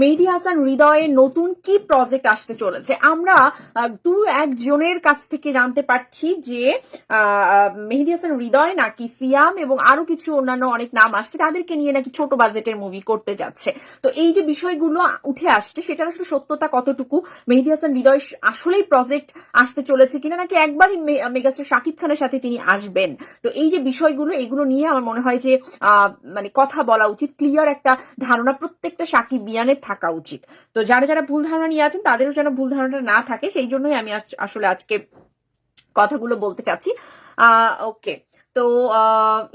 মেহেদি হাসান হৃদয়ে নতুন কি প্রজেক্ট আসতে চলেছে? আমরা দু একজনের কাছ থেকে জানতে পারছি যে মেহেদি হাসান হৃদয় নাকি সিয়াম এবং আরও কিছু অন্যান্য অনেক নাম আসছে, তাদেরকে নিয়ে নাকি ছোট বাজেটের মুভি করতে যাচ্ছে। তো এই যে বিষয়গুলো উঠে আসছে সেটার আসলে সত্যতা কতটুকু? মেহেদি হাসান হৃদয় আসলেই প্রজেক্ট আসতে চলেছে কিনা? নাকি একবারই মেগাস্টার শাকিব খানের সাথে তিনি আসবেন? তো এই যে বিষয়গুলো, এগুলো নিয়ে আমার মনে হয় যে মানে কথা বলা উচিত। ক্লিয়ার একটা ধারণা প্রত্যেকটা সাকিব বিয়ানের থাকা উচিত। তো যারা যারা ভুল ধারণা নিয়ে আছেন, তাদেরও যেন ভুল ধারণা না থাকে, সেই জন্যই আমি আসলে আজকে কথাগুলো বলতে চাচ্ছি। ওকে তো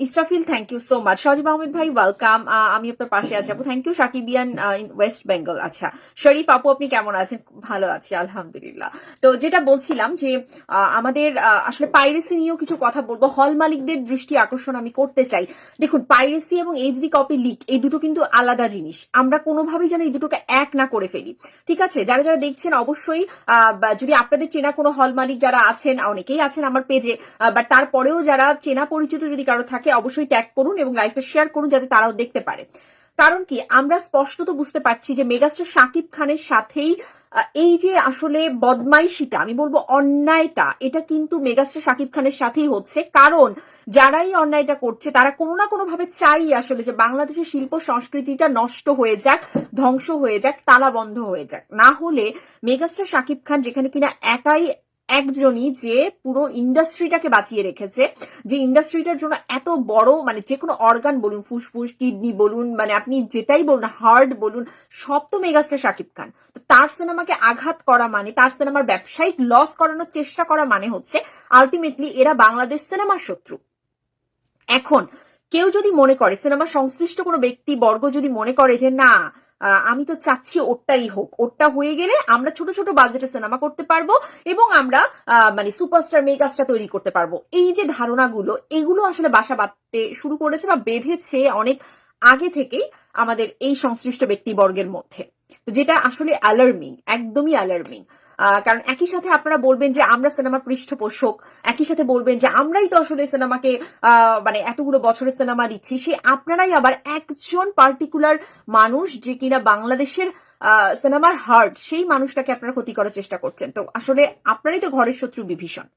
Israfil thank you so much Sajib Ahmed ভাই ওয়েলকাম আমি আপনার পাশে আছি। আপু থ্যাংক ইউ সাকিবিয়ান ওয়েস্ট বেঙ্গল আচ্ছা শরীফ, আপু, আপনি কেমন আছেন? ভালো আছি, আলহামদুলিল্লাহ। তো, যেটা বলছিলাম যে আমাদের আসলে পাইরেসি নিয়েও কিছু কথা বলব। হল মালিকদের দৃষ্টি আকর্ষণ আমি করতে চাই। দেখুন পাইরেসি এবং এইচডি কপি লিক এই দুটো কিন্তু আলাদা জিনিস। আমরা কোনোভাবেই যেন এই দুটোকে এক না করে ফেলি। ঠিক আছে? যারা যারা দেখছেন, অবশ্যই যদি আপনাদের চেনা কোনো হল মালিক যারা আছেন, অনেকেই আছেন আমার পেজে বাট তারপরেও যারা চেনা পরিচিত যদি কারও থাকে, অবশ্যই ট্যাগ করুন এবং লাইভটা শেয়ার করুন যাতে তারাও দেখতে পারে। কারণ কি, আমরা স্পষ্টত বুঝতে পারছি যে মেগাস্টার শাকিব খানের সাথেই এই যে আসলে বদমাইশিটা, আমি বলব অন্যায়টা, এটা কিন্তু মেগাস্টার শাকিব খানের সাথেই হচ্ছে। কারণ যারা এই অন্যায়টা করছে, তারা কোনো না কোনো ভাবে চাই আসলে যে বাংলাদেশের শিল্প সংস্কৃতিটা নষ্ট হয়ে যাক, ধ্বংস হয়ে যাক, তালা বন্ধ হয়ে যাক। না হলে মেগাস্টার শাকিব খান যেখানে কিনা একাই একজনই যে পুরো ইন্ডাস্ট্রিটাকে বাঁচিয়ে রেখেছে, যে ইন্ডাস্ট্রিটার জন্য এত বড় মানে যে কোনো অর্গান বলুন, ফুসফুস কিডনি বলুন মানে আপনি যেটাই বলুন হার্ট বলুন, সব তো মেগাস্টার শাকিব খান। তো তার সিনেমাকে আঘাত করা মানে তার সিনেমার ব্যবসায়িক লস করানোর চেষ্টা করা মানে হচ্ছে আলটিমেটলি এরা বাংলাদেশ সিনেমার শত্রু। এখন, কেউ যদি মনে করে সিনেমা সংশ্লিষ্ট কোনো ব্যক্তি, বর্গ যদি মনে করে যে না আমি তো চাচ্ছি ওরটাই হোক। ওরটা হয়ে গেলে আমরা ছোট ছোট বাজেটে সিনেমা করতে পারব এবং আমরা মানে সুপারস্টার মেগাস্টার তৈরি করতে পারব। এই যে ধারণাগুলো, এগুলো আসলে বাসা বাঁধতে শুরু করেছে বা বেঁধেছে অনেক আগে থেকেই আমাদের এই সংশ্লিষ্ট ব্যক্তিবর্গের মধ্যে। তো যেটা আসলে অ্যালার্মিং একদমই অ্যালার্মিং কারণ একই সাথে আপনারা বলবেন যে আমরা সিনেমার পৃষ্ঠপোষক, একই সাথে বলবেন যে আমরাই তো আসলে সিনেমাকে মানে এতগুলো বছরের সিনেমা দিচ্ছি, সে আপনারাই আবার একজন পার্টিকুলার মানুষ যে কিনা বাংলাদেশের সিনেমার হার্ট সেই মানুষটাকে আপনারা ক্ষতি করার চেষ্টা করছেন। তো আসলে আপনারই তো ঘরের শত্রু বিভীষণ।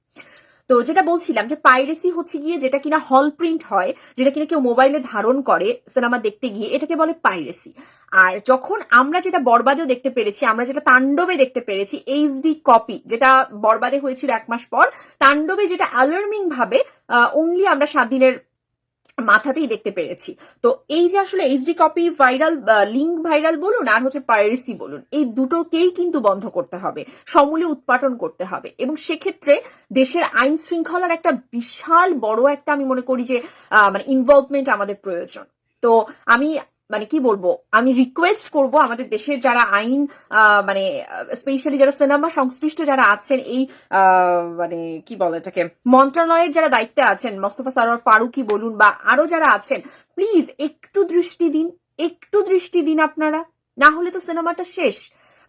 তো যেটা বলছিলাম যে পাইরেসি হচ্ছে গিয়ে যেটা কিনা হল প্রিন্ট হয়, যেটা কিনা কেউ মোবাইলে ধারণ করে সিনেমা দেখতে গিয়ে, এটাকে বলে পাইরেসি আর যখন আমরা যেটা বরবাদেও দেখতে পেরেছি, আমরা যেটা তাণ্ডবে দেখতে পেরেছি এইচডি কপি যেটা বরবাদে হয়েছিল এক মাস পর, তাণ্ডবে যেটা অ্যালার্মিং ভাবে অনলি আমরা সাত দিনের মাথাতেই দেখতে পেরেছি। তো এই যে আসলে HD copy viral link viral বলুন, আর হচ্ছে পাইরেসি বলুন, এই দুটোকেই কিন্তু বন্ধ করতে হবে, সমূলে উৎপাটন করতে হবে। এবং সেক্ষেত্রে দেশের আইন শৃঙ্খলার একটা বিশাল বড় একটা আমি মনে করি যে মানে ইনভলভমেন্ট আমাদের প্রয়োজন। তো আমি মানে কি বলব, আমি রিকোয়েস্ট করব আমাদের দেশের যারা আইন মানে স্পেশালি যারা সিনেমা সংশ্লিষ্ট যারা আছেন, এই মানে কি বলে এটাকে, মন্ত্রণালয়ের যারা দায়িত্বে আছেন, মোস্তফা সারোয়ার ফারুকি বলুন বা আরও যারা আছেন প্লিজ একটু দৃষ্টি দিন, একটু দৃষ্টি দিন আপনারা, না হলে তো সিনেমাটা শেষ।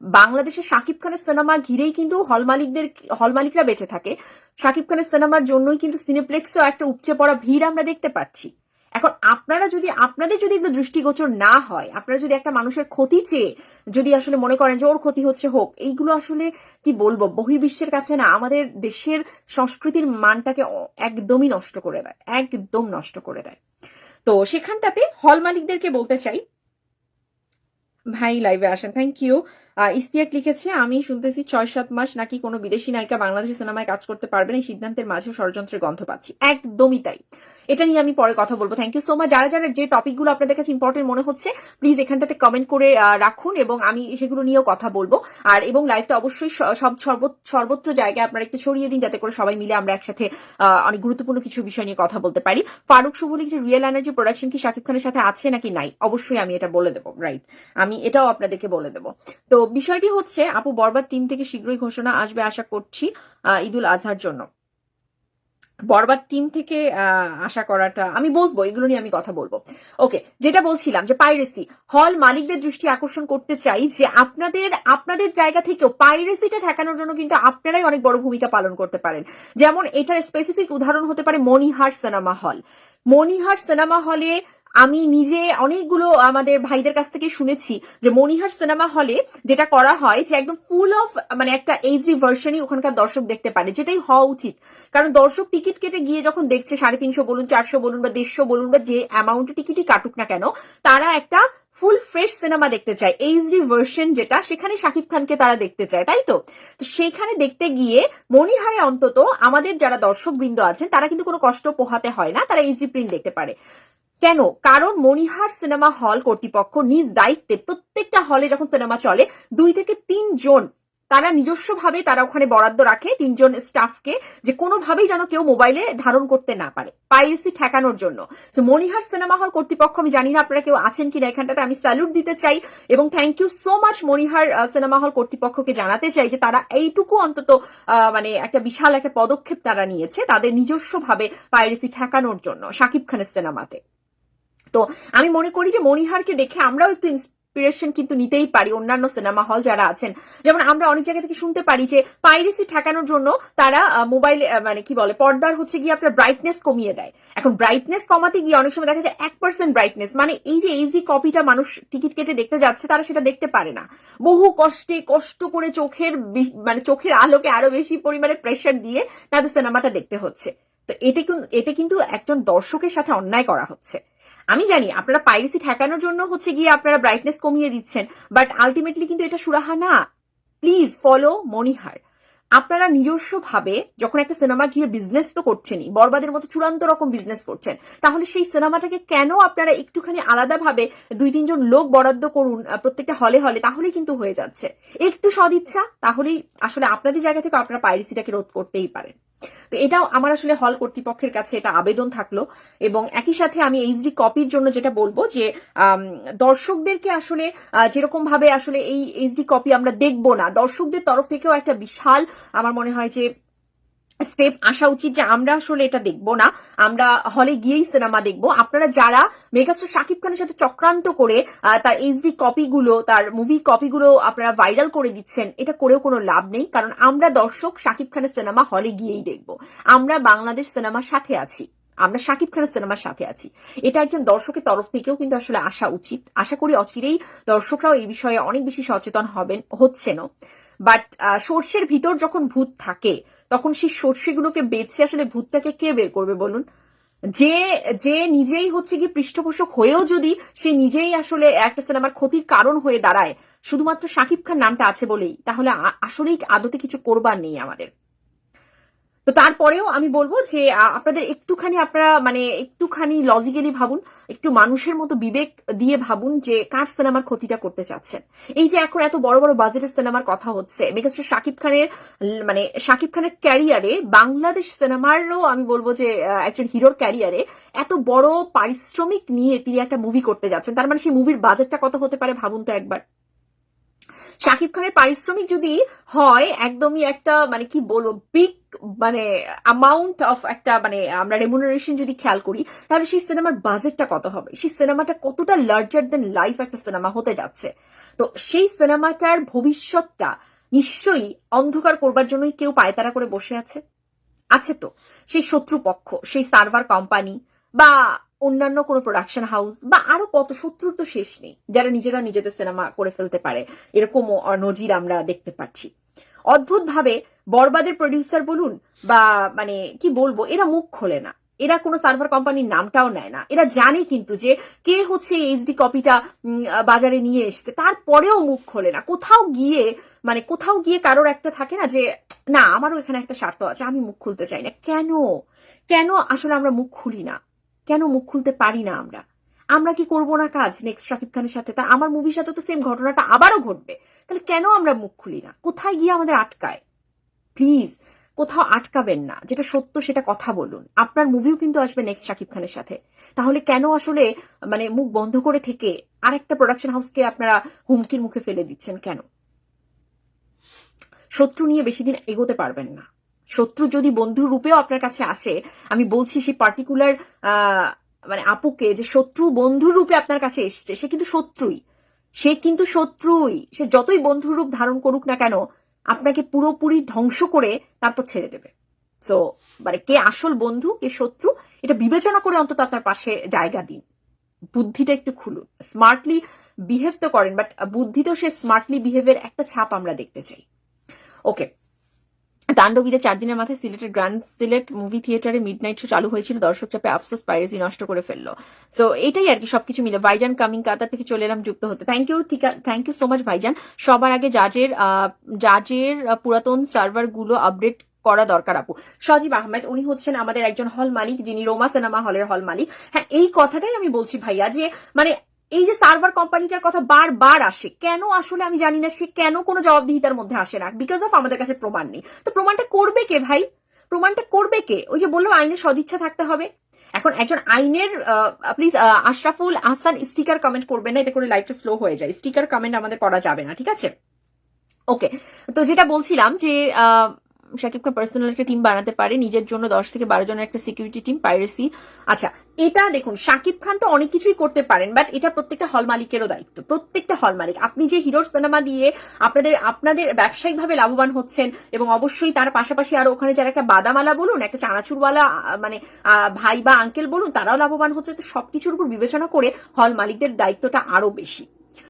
বাংলাদেশের শাকিব খানের সিনেমা ঘিরেই কিন্তু হল মালিকদের, হল মালিকরা বেঁচে থাকে। শাকিব খানের সিনেমার জন্যই কিন্তু সিনেপ্লেক্সেও একটা উপচে পড়া ভিড় আমরা দেখতে পাচ্ছি। এখন আপনারা যদি, আপনাদের যদি এগুলো দৃষ্টিগোচর না হয়, আপনারা যদি একটা মানুষের ক্ষতি চেয়ে যদি আসলে মনে করেন যে ওর ক্ষতি হচ্ছে হোক, এইগুলো আসলে কি বলব, বহির্বিশ্বের কাছে না, আমাদের দেশের সংস্কৃতির মানটাকে একদমই নষ্ট করে দেয়, একদম নষ্ট করে দেয়। তো সেখানটাতে হল মালিকদেরকে বলতে চাই। ভাই লাইভে আসেন থ্যাংক ইউ ইস্তিয়াক লিখেছে, আমি শুনতেছি ছয় সাত মাস নাকি কোনো বিদেশি নায়িকা বাংলাদেশের সিনেমায় কাজ করতে পারবেন এই সিদ্ধান্তের মাঝে ষড়যন্ত্রের গন্ধ পাচ্ছি। একদমই তাই। এটা নিয়ে আমি পরে কথা বলব। থ্যাংক ইউ সো মাচ যারা যারা যে টপিকগুলো আপনাদের কাছে ইম্পর্টেন্ট মনে হচ্ছে প্লিজ এখানটাতে কমেন্ট করে রাখুন এবং আমি সেগুলো নিয়েও কথা বলব। আর এবং লাইভটা অবশ্যই সব সর্ব- সর্বত্র জায়গায় আপনারা একটু ছড়িয়ে দিন যাতে করে সবাই মিলে আমরা একসাথে অনেক গুরুত্বপূর্ণ কিছু বিষয় নিয়ে কথা বলতে পারি। ফারুক শুভ লিখছে রিয়েল এনার্জি প্রোডাকশন কি শাকিব খানের সাথে আছে নাকি নাই? অবশ্যই আমি এটা বলে দেবো রাইট আমি এটাও আপনাদেরকে বলে দেবো। তো বিষয়টি হচ্ছে, আপু বরবার টিম থেকে শীঘ্রই ঘোষণা আসবে, আশা করছি ঈদুল আজহার জন্য। বরবাদ টিম থেকে আশা করাটা, আমি বলব, এগুলো নিয়ে আমি কথা বলব। ওকে, যেটা বলছিলাম যে পাইরেসি হল মালিকদের দৃষ্টি আকর্ষণ করতে চাই যে আপনাদের আপনাদের জায়গা থেকেও পাইরেসিটা ঠেকানোর জন্য কিন্তু আপনারাই অনেক বড় ভূমিকা পালন করতে পারেন। যেমন এটার স্পেসিফিক উদাহরণ হতে পারে মনিহার সিনেমা হল মনিহার সিনেমা হলে আমি নিজে অনেকগুলো আমাদের ভাইদের কাছ থেকে শুনেছি যে মনিহার সিনেমা হলে যেটা করা হয় যে একদম ফুল অফ মানে একটা এইচডি ভার্সনই ওখানকার দর্শক দেখতে পারে, যেটাই হওয়া উচিত। কারণ দর্শক টিকিট কেটে গিয়ে যখন দেখছে সাড়ে তিনশো বলুন, চারশো বলুন বা দেড়শো বলুন বা যে অ্যামাউন্টের টিকিটই কাটুক না কেন, তারা একটা ফুল ফ্রেশ সিনেমা দেখতে চায় এইচডি ভার্সন যেটা, সেখানে শাকিব খানকে তারা দেখতে চায়, তাই তো? সেইখানে দেখতে গিয়ে মনিহারে অন্তত আমাদের যারা দর্শক বৃন্দ আছেন, তারা কিন্তু কোনো কষ্ট পোহাতে হয় না, তারা এইচডি প্রিন্ট দেখতে পারে। কেন? কারণ মনিহার সিনেমা হল কর্তৃপক্ষ নিজ দায়িত্বে প্রত্যেকটা হলে যখন সিনেমা চলে দুই থেকে তিনজন তারা নিজস্বভাবে তারা ওখানে বরাদ্দ রাখে তিনজন স্টাফকে যে কোনোভাবেই যেন কেউ মোবাইলে ধারণ করতে না পারে পাইরেসি ঠেকানোর জন্য। So, মনিহার সিনেমা হল কর্তৃপক্ষ আমি জানি না আপনারা কেউ আছেন কিনা এখানটাতে আমি স্যালুট দিতে চাই এবং thank you so much Monihar cinema hall কর্তৃপক্ষকে জানাতে চাই যে তারা এইটুকু অন্তত মানে একটা বিশাল একটা পদক্ষেপ তারা নিয়েছে তাদের নিজস্বভাবে পাইরেসি ঠেকানোর জন্য শাকিব খানের সিনেমাতে। তো আমি মনে করি যে মনিহারকে দেখে আমরাও একটু ইন্সপিরেশন কিন্তু নিতেই পারি অন্যান্য সিনেমা হল যারা আছেন। যেমন আমরা অনেক জায়গা থেকে শুনতে পারি যে পাইরেসি ঠেকানোর জন্য তারা মোবাইল মানে কি বলে, পর্দার হচ্ছে গিয়ে আপনার ব্রাইটনেস কমিয়ে দেয়। এখন ব্রাইটনেস কমাতে গিয়ে অনেক সময় দেখা যায় এক পার্সেন্ট ব্রাইটনেস মানে এই যে এইচডি কপিটা মানুষ টিকিট কেটে দেখতে যাচ্ছে, তারা সেটা দেখতে পারে না। বহু কষ্টে, কষ্ট করে চোখের মানে চোখের আলোকে আরও বেশি পরিমাণে প্রেশার দিয়ে তাদের সিনেমাটা দেখতে হচ্ছে। তো এতে এতে কিন্তু একজন দর্শকের সাথে অন্যায় করা হচ্ছে। আমি জানি, আপনারা পাইরেসি ঠেকানোর জন্য হচ্ছে গিয়ে আপনারা ব্রাইটনেস কমিয়ে দিচ্ছেন বাট আলটিমেটলি কিন্তু এটা সুরাহা না। প্লিজ ফলো মনিহার আপনারা নিজস্বভাবে যখন একটা সিনেমা গিয়ে বিজনেস তো করছেনই, বরবাদের মতো চূড়ান্ত রকম বিজনেস করছেন, তাহলে সেই সিনেমাটাকে কেন আপনারা একটুখানি আলাদাভাবে দুই তিনজন লোক বরাদ্দ করুন প্রত্যেকটা হলে হলে তাহলেই কিন্তু হয়ে যাচ্ছে। একটু সদিচ্ছা, তাহলেই আসলে আপনাদের জায়গা থেকে আপনারা পাইরেসিটাকে রোধ করতেই পারেন। তো এটাও আমার আসলে হল কর্তৃপক্ষের কাছে এটা আবেদন থাকল এবং একই সাথে আমি এইচডি কপির জন্য যেটা বলব যে দর্শকদেরকে আসলে যেরকম ভাবে আসলে এই এইচডি কপি আমরা দেখব না, দর্শকদের তরফ থেকেও একটা বিশাল আমার মনে হয় যে স্টেপ আসা উচিত যে আমরা আসলে এটা দেখব না। আমরা হলে গিয়েই সিনেমা দেখব। আপনারা যারা মেগাস্টার শাকিব খানের সাথে চক্রান্ত করে তার এইচডি কপিগুলো তার মুভি কপিগুলো আপনারা ভাইরাল করে দিচ্ছেন, এটা করেও কোনো লাভ নেই। কারণ আমরা দর্শক শাকিব খানের সিনেমা হলে গিয়েই দেখব। আমরা বাংলাদেশ সিনেমার সাথে আছি। আমরা শাকিব খানের সিনেমার সাথে আছি। এটা একজন দর্শকের তরফ থেকেও কিন্তু আসলে আসা উচিত। আশা করি অচিরেই দর্শকরাও এই বিষয়ে অনেক বেশি সচেতন হবেন, হচ্ছেনও। বাট সর্ষের ভিতর যখন ভূত থাকে তখন সেই সর্ষেগুলোকে বেছে আসলে ভূতটাকে কে বের করবে বলুন? যে যে নিজেই হচ্ছে কি পৃষ্ঠপোষক হয়েও যদি সে নিজেই আসলে একটা সিনেমার ক্ষতির কারণ হয়ে দাঁড়ায়, শুধুমাত্র সাকিব খান নামটা আছে বলেই, তাহলে আসলেই আদতে কিছু করবার নেই আমাদের। তো তারপরেও আমি বলব যে আপনাদের একটুখানি আপনারা মানে একটুখানি লজিক্যালি ভাবুন, একটু মানুষের মতো বিবেক দিয়ে ভাবুন যে, কার সিনেমার ক্ষতিটা করতে চাচ্ছেন। এই যে এখন এত বড় বড় বাজেটের সিনেমার কথা হচ্ছে, মেগাস্টার শাকিব খানের মানে শাকিব খানের ক্যারিয়ারে বাংলাদেশ সিনেমারও আমি বলব যে একজন হিরোর ক্যারিয়ারে এত বড় পারিশ্রমিক নিয়ে তিনি একটা মুভি করতে যাচ্ছেন। তার মানে সেই মুভির বাজেটটা কত হতে পারে ভাবুন তো একবার। শাকিব খানের পারিশ্রমিক যদি হয়, একদমই একটা মানে কি বলব বিগ মানে অ্যামাউন্ট অফ একটা মানে আমরা রেমুনারেশন যদি খেয়াল করি, তাহলে সেই সিনেমার বাজেটটা কত হবে? সেই সিনেমাটা কতটা লার্জার দেন লাইফ একটা সিনেমা হতে যাচ্ছে? তো সেই সিনেমাটার ভবিষ্যৎটা নিশ্চয়ই অন্ধকার করবার জন্যই কেউ পায়তারা করে বসে আছে? আছে তো। সেই শত্রুপক্ষ, সেই সার্ভার কোম্পানি বা অন্যান্য কোনো প্রোডাকশন হাউস বা আরও কত, শত্রুর তো শেষ নেই, যারা নিজেরা নিজেদের সিনেমা করে ফেলতে পারে, এরকম নজির আমরা দেখতে পাচ্ছি। অদ্ভুত ভাবে বরবাদের প্রডিউসার বলুন বা মানে কি বলব, এরা মুখ খোলে না। এরা কোনো সার্ভার কোম্পানির নামটাও নেয় না। এরা জানে কিন্তু যে কে হচ্ছে এইচডি কপিটা বাজারে নিয়ে এসছে, তারপরেও মুখ খোলে না। কোথাও গিয়ে মানে কোথাও গিয়ে কারোর একটা থাকে না যে, না, আমারও এখানে একটা স্বার্থ আছে, আমি মুখ খুলতে চাই না। কেন? কেন আসলে আমরা মুখ খুলি না? কেন মুখ খুলতে পারি না আমরা? আমরা কি করব না কাজ? নেক্সট শাকিব খানের সাথে তা আমার মুভির সাথে তো সেম ঘটনাটা আবারও ঘটবে। তাহলে কেন আমরা মুখ খুলি না? কোথায় গিয়ে আমাদের আটকায়? প্লিজ কোথাও আটকাবেন না। যেটা সত্য সেটা কথা বলুন। আপনার মুভিও কিন্তু আসবে নেক্সট শাকিব খানের সাথে। তাহলে কেন আসলে মানে মুখ বন্ধ করে থেকে আরেকটা প্রোডাকশন হাউসকে আপনারা হুমকির মুখে ফেলে দিচ্ছেন কেন? শত্রু নিয়ে বেশি দিন এগোতে পারবেন না। শত্রু যদি বন্ধুর রূপেও আপনার কাছে আসে, আমি বলছি সেই পার্টিকুলার মানে আপুকে যে শত্রু বন্ধুর রূপে আপনার কাছে এসছে, সে কিন্তু শত্রুই। সে কিন্তু শত্রুই। সে যতই বন্ধুর রূপ ধারণ করুক না কেন, আপনাকে পুরোপুরি ধ্বংস করে তারপর ছেড়ে দেবে। সো মানে কে আসল বন্ধু, কে শত্রু, এটা বিবেচনা করে অন্তত আপনার পাশে জায়গা দিন। বুদ্ধিটা একটু খুলুন। স্মার্টলি বিহেভ তো করেন বাট বুদ্ধি তো সে স্মার্টলি বিহেভের একটা ছাপ আমরা দেখতে চাই। ওকে তাণ্ডবীদের চার দিনের মাথায় সিলেটের গ্র্যান্ড সিলেট মুভি থিয়েটারে মিড নাইট শো চালু হয়েছিল। দর্শক চাপে আফসোস পাইরেসি নষ্ট করে ফেলল। সো এটাই আর কি সবকিছু মিলে। ভাইজান কামিং কাতার থেকে চলে এলাম যুক্ত হতে। থ্যাংক ইউ ঠিক থ্যাংক ইউ সো মাচ ভাইজান। সবার আগে জাজের জাজের পুরাতন সার্ভারগুলো আপডেট করা দরকার, আপু। সজীব আহমেদ, উনি হচ্ছেন আমাদের একজন হল মালিক, যিনি রোমা সিনেমা হলের হল মালিক। হ্যাঁ এই কথাটাই আমি বলছি ভাইয়া যে মানে এই যে সার্ভার কোম্পানিটার কথা বারবার আসে, কেন আসলে আমি জানি না, সে কেন কোনো জবাবদিহিতার মধ্যে আসে না বিকজ অফ আমাদের কাছে প্রমাণ নেই। তো প্রমাণটা করবে কে ভাই? প্রমাণটা করবে কে? ওই যে বললাম, আইনের সদিচ্ছা থাকতে হবে। এখন একজন আইনের please Ashraful Ahsan sticker comment করবেন না, এতে করে লাইফটা স্লো হয়ে যায়। স্টিকার কমেন্ট আমাদের করা যাবে না, ঠিক আছে? ওকে তো যেটা বলছিলাম যে শাকিব খান পার্সোনাল একটা টিম বানাতে পারে, নিজের জন্য দশ থেকে বারো জনের একটা সিকিউরিটি টিম পাইরেসি আচ্ছা এটা দেখুন শাকিব খান তো অনেক কিছুই করতে পারেন বাট এটা প্রত্যেকটা হল মালিকেরও দায়িত্ব, প্রত্যেকটা হল মালিক। আপনি যে হিরোর সিনেমা দিয়ে আপনাদের আপনাদের ব্যবসায়িকভাবে লাভবান হচ্ছেন এবং অবশ্যই তার পাশাপাশি আরও ওখানে যারা একটা বাদামালা বলুন, একটা চানাচুরওয়ালা মানে ভাই বা আঙ্কেল বলুন, তারাও লাভবান হচ্ছে। তো সবকিছুর উপর বিবেচনা করে হল মালিকদের দায়িত্বটা আরও বেশি।